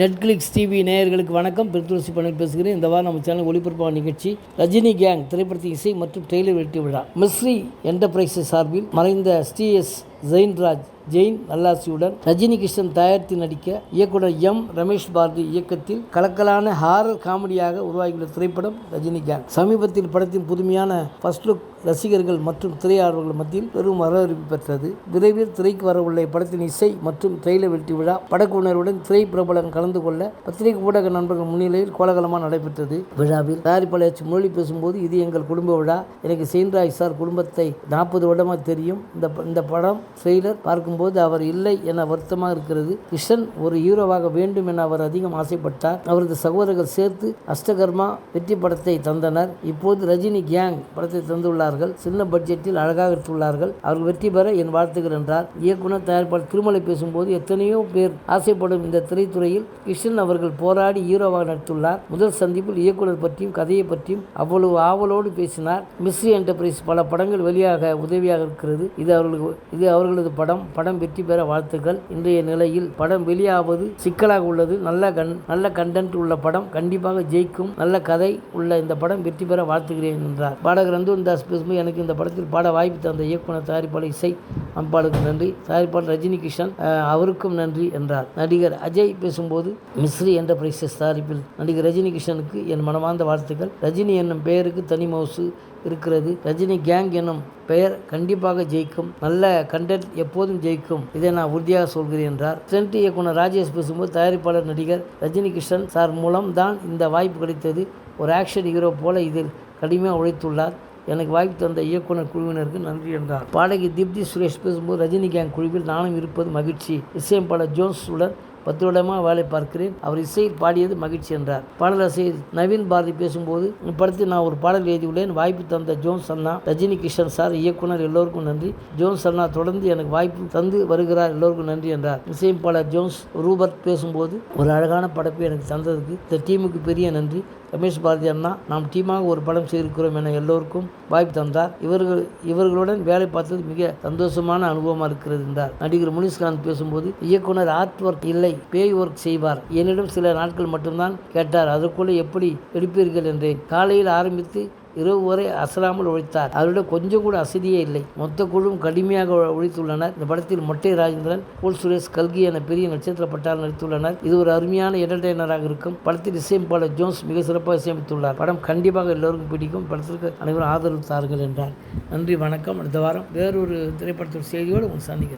Netflix TV நேயர்களுக்கு வணக்கம். பிரித்துளசி பண்ணி பேசுகிறேன். இந்த வாரம் நம்ம சேனல் ஒளிபரப்பான நிகழ்ச்சி ரஜினி கேங் திரைப்படத்தின் இசை மற்றும் டெய்லர் வெட்டி விழா. மிஸ்ரி என்டர்பிரைசஸ் சார்பில் மறைந்த ஸ்ரீஎஸ் ஜெயின்ராஜ் ஜெயின் நல்லாசியுடன் ரஜினி கிருஷ்ணன் தயாரித்து நடிக்க இயக்குனர் எம். ரமேஷ் பாரதி இயக்கத்தில் கலக்கலான ஹாரர் காமெடியாக உருவாகியுள்ள திரைப்படம் ரஜினிகாந்த் சமீபத்தில் படத்தின் புதுமையான ஃபர்ஸ்ட் லுக் ரசிகர்கள் மற்றும் திரையாளர்கள் மத்தியில் பெரும் வரவேற்பு பெற்றது. விரைவில் திரைக்கு வரவுள்ள இப்படத்தின் இசை மற்றும் ட்ரெய்லர் வெற்றி விழா படக்குழுவினருடன் திரை பிரபலம் கலந்து கொள்ள பத்திரிகை ஊடக நண்பர்கள் முன்னிலையில் கோலாகலமாக நடைபெற்றது. விழாவில் தயாரிப்பாளர் எச் முரளி பேசும்போது இது எங்கள் குடும்ப விழா. எனக்கு செயின்ராய் சார் குடும்பத்தை நாற்பது வருடமாக தெரியும். இந்த இந்த படம் ட்ரெய்லர் பார்க்கும் போது அவர் இல்லை என வருத்தமாக இருக்கிறது. கிருஷ்ணன் ஒரு ஹீரோவாக வேண்டும் என அவர் அதிகம் ஆசைப்பட்டார். அவரது சகோதரர்கள் சேர்த்து அஷ்டகர்மா வெற்றி படத்தை தந்தனர். இப்போது ரஜினி கேங் படத்தை தந்துள்ளார்கள். சின்ன பட்ஜெட்டில் அழகாக எடுத்துள்ளார்கள். அவர்கள் வெற்றி பெற என் வாழ்த்துக்கள் என்றார். இயக்குனர் தயாரிப்பாளர் திருமலை பேசும்போது எத்தனையோ பேர் ஆசைப்படும் இந்த திரைத்துறையில் கிருஷ்ணன் அவர்கள் போராடி ஹீரோவாக நடித்துள்ளார். முதல் சந்திப்பில் இயக்குனர் பற்றியும் கதையை பற்றியும் அவ்வளவு ஆவலோடு பேசினார். மிஸ்ரி என்டர்பிரைஸ் பல படங்கள் வெளியாக உதவியாக இருக்கிறது. இது அவர்களுக்கு இது அவர்களது படம். படம் படம் வெற்றி பெற வாழ்த்துக்கள். இன்றைய நிலையில் படம் வெளியாவது சிக்கலாக உள்ளது. நல்ல கண் நல்ல கண்டென்ட் உள்ள படம். கண்டிப்பாக ஜெயிக்கும். நல்ல கதை உள்ள இந்த படம் வெற்றி பெற வாழ்த்துகிறேன் என்றார். பாடகர் ரந்தூன் தாஸ் பேசும்போது எனக்கு இந்த படத்தில் பாட வாய்ப்பு தந்த இயக்குனர் தயாரிப்பாளர் இசை அம்பாளுக்கு நன்றி. தயாரிப்பாளர் ரஜினி கிருஷ்ணன் அவருக்கும் நன்றி என்றார். நடிகர் அஜய் பேசும்போது மிஸ்ரி என்டர்பிரைசஸ் தயாரிப்பில் நடிகர் ரஜினி கிருஷ்ணனுக்கு என் மனமார்ந்த வாழ்த்துக்கள். ரஜினி என்னும் பெயருக்கு தனி மவுசு இருக்கிறது. ரஜினி கேங் என்னும் பெயர் கண்டிப்பாக ஜெயிக்கும். நல்ல கண்டென்ட் எப்போதும் ஜெயிக்கும். இதை நான் உறுதியாக சொல்கிறேன் என்றார். ட்ரெண்ட் இயக்குனர் ராஜேஷ் பேசும்போது தயாரிப்பாளர் நடிகர் ரஜினி கிருஷ்ணன் சார் மூலம் தான் இந்த வாய்ப்பு கிடைத்தது. ஒரு ஆக்ஷன் ஹீரோ போல இதில் கடுமையாக உழைத்துள்ளார். எனக்கு வாய்ப்பு தந்த இயக்குனர் குழுவினருக்கு நன்றி என்றார். பாடகி தீப்தி சுரேஷ் பேசும்போது ரஜினி கேங் குழுவில் நானும் இருப்பது மகிழ்ச்சி. இசையம்பாளர் ஜோன்ஸுடன் பத்து வருடமாக வேலை பார்க்கிறேன். அவர் இசையில் பாடியது மகிழ்ச்சி என்றார். பாடலாசிரியர் நவீன் பாரதி பேசும்போது இப்படத்தில் நான் ஒரு பாடல் எழுதியுள்ளேன். வாய்ப்பு தந்த ஜோன் சன்னா ரஜினி கிருஷ்ணன் சார் இயக்குனர் எல்லோருக்கும் நன்றி. ஜோன் சன்னா தொடர்ந்து எனக்கு வாய்ப்பு தந்து வருகிறார். எல்லோருக்கும் நன்றி என்றார். இசையமைப்பாளர் ஜோன்ஸ் ரூபர்ட் பேசும்போது ஒரு அழகான படைப்பு எனக்கு தந்ததுக்கு இந்த டீமுக்கு பெரிய நன்றி. ரமேஷ் பாரதி அண்ணா நாம் டீமாக ஒரு படம் செய்திருக்கிறோம் என எல்லோருக்கும் வாய்ப்பு தந்தார். இவர்கள் இவர்களுடன் வேலை பார்த்தது மிக சந்தோஷமான அனுபவமாக இருக்கிறது என்றார். நடிகர் முனிஷ்காந்த் பேசும்போது இயக்குனர் ஆர்ட் ஒர்க் இல்லை பேய் ஒர்க் செய்வார். என்னிடம் சில நாட்கள் மட்டும்தான் கேட்டார். அதற்குள்ளே எப்படி எடுப்பீர்கள் என்றேன். காலையில் ஆரம்பித்து இரவு வரை அசராமல் உழைத்தார். அவரிடம் கொஞ்சம் கூட அசதியே இல்லை. மொத்த குழுவும் கடுமையாக உழைத்துள்ளனர். இந்த படத்தில் மொட்டை ராஜேந்திரன் போல் சுரேஷ் கல்கி என பெரிய நட்சத்திர பட்டால் நடித்துள்ளனர். இது ஒரு அருமையான என்டர்டைனராக இருக்கும். படத்தில் இசையமைப்பாளர் ஜோன்ஸ் மிக சிறப்பாக இசையமைத்துள்ளார். படம் கண்டிப்பாக எல்லோருக்கும் பிடிக்கும். படத்திற்கு அனைவரும் ஆதரவு தாருங்கள் என்றார். நன்றி வணக்கம். அடுத்த வாரம் வேறொரு திரைப்படத்தின் செய்தியோடு உங்கள் சந்திக்கிறேன்.